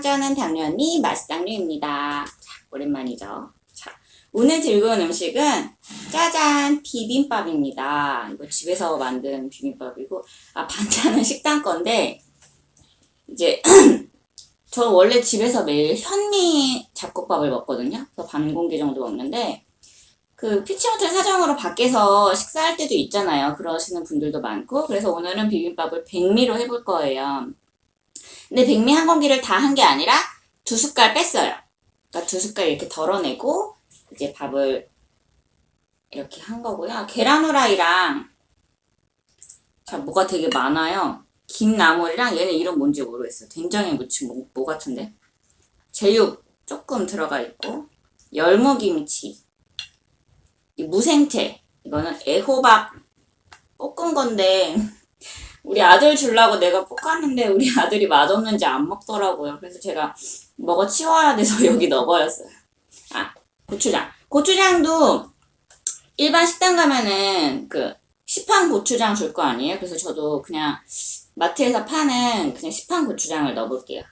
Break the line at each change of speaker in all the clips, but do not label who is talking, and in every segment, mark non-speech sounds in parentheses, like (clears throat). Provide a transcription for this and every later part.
저는 당연히 맛당류입니다. 자, 오랜만이죠. 자, 오늘 온 음식은 짜잔, 비빔밥입니다. 이거 집에서 만든 비빔밥이고, 아, 반찬은 (laughs) 식당 건데, 이제, (clears throat) 저 원래 집에서 매일 현미 잡곡밥을 먹거든요. 그래서 반 공기 정도 먹는데, 그 피치모텔 사정으로 밖에서 식사할 때도 있잖아요. 그러시는 분들도 많고, 그래서 오늘은 비빔밥을 백미로 해볼 거예요. 근데 백미 한 공기를 다 한 게 아니라 두 숟갈 뺐어요. 그러니까 두 숟갈 이렇게 덜어내고 이제 밥을 이렇게 한 거고요. 계란 후라이랑 자 뭐가 되게 많아요. 김나물이랑 얘는 이름 뭔지 모르겠어요. 된장에 무친 뭐, 뭐 같은데 제육 조금 들어가 있고 열무김치 이 무생채 이거는 애호박 볶은 건데 우리 아들 주려고 내가 볶았는데 우리 (laughs) 아들이 맛없는지 안 먹더라고요. 그래서 제가 먹어 치워야 돼서 (laughs) 여기 넣어버렸어요. 아, 고추장. 고추장도 일반 식당 가면은 그 시판 고추장 줄 거 아니에요? 그래서 저도 그냥 마트에서 파는 그냥 시판 고추장을 넣어볼게요.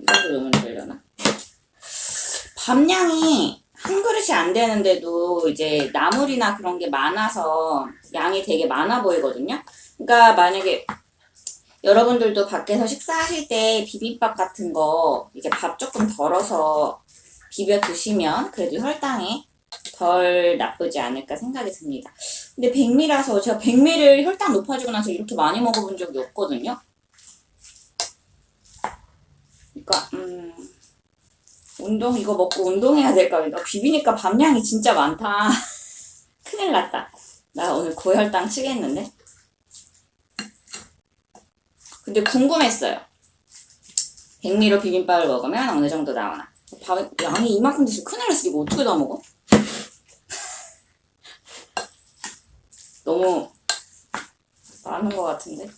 이거 넣으면 되려나? 밥량이 한 그릇이 안 되는데도 이제 나물이나 그런 게 많아서 양이 되게 많아 보이거든요. 그러니까 만약에 여러분들도 밖에서 식사하실 때 비빔밥 같은 거 이제 밥 조금 덜어서 비벼 드시면 그래도 혈당에 덜 나쁘지 않을까 생각이 듭니다. 근데 백미라서 제가 백미를 혈당 높아지고 나서 이렇게 많이 먹어본 적이 없거든요. 그러니까 음. 운동 이거 먹고 운동해야 될까 봐 비비니까 밥량이 진짜 많다. (laughs) 큰일 났다. 나 오늘 고혈당 치겠는데. 근데 궁금했어요. 백미로 비빔밥을 먹으면 어느 정도 나오나. 밥 양이 이만큼 돼서 큰일 났어. 이거 어떻게 다 먹어? (laughs) 너무 많은 것 같은데.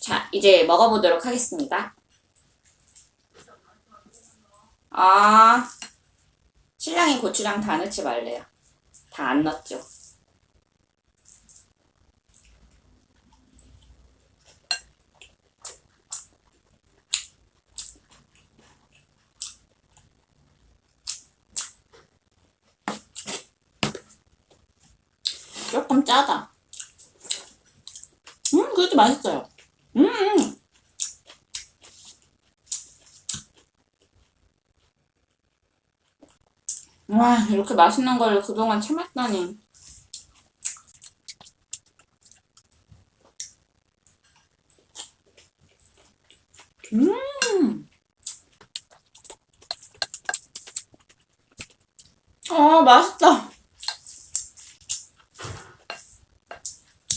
자, 이제 먹어보도록 하겠습니다. 아, 신랑이 고추장 다 넣지 말래요. 다 안 넣었죠. 조금 짜다. 음, 그것도 맛있어요. 음, 음. 와, 이렇게 맛있는 걸 그동안 참았다니. 음. 아, 맛있다.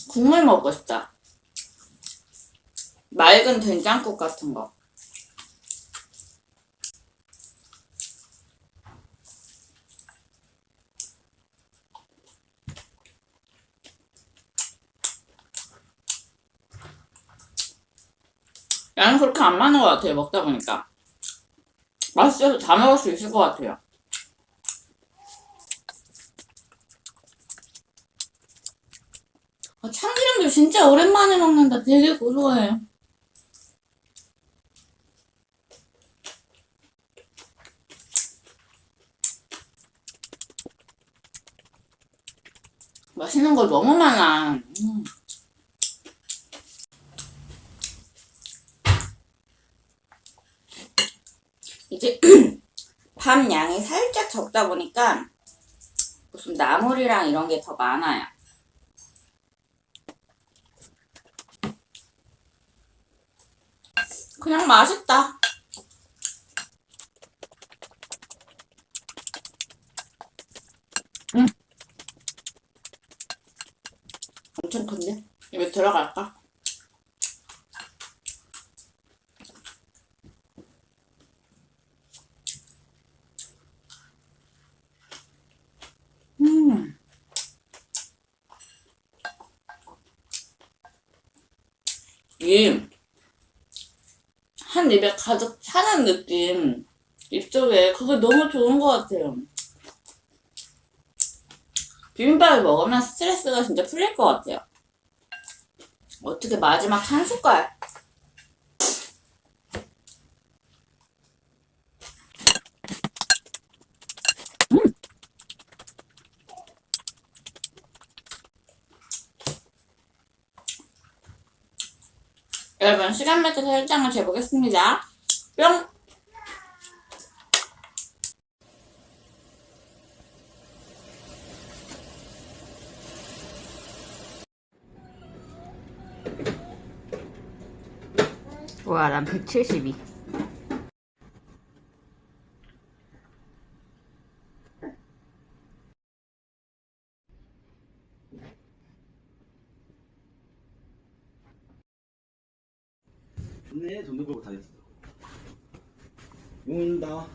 국물 먹고 싶다. 맑은 된장국 같은 거. 양이 그렇게 안 많은 것 같아요, 먹다 보니까. 맛있어서 다 먹을 수 있을 것 같아요. 아, 참기름도 진짜 오랜만에 먹는다. 되게 고소해. 맛있는 거 너무 많아. 음. 이제 (clears throat) 밥 양이 살짝 적다 보니까 무슨 나물이랑 이런 게 더 많아요. 그냥 맛있다. 음. 엄청 큰데? 입에 들어갈까? 음. 이, 한 입에 가득 차는 느낌, 입속에, 그게 너무 좋은 것 같아요. 비빔밥을 먹으면 스트레스가 진짜 풀릴 것 같아요. 어떻게 마지막 한 숟갈. 여러분 시간 맞춰서 혈장을 재보겠습니다. 뿅! 와, 난 172.
좋네 돈도 벌고 다녔어 용 온다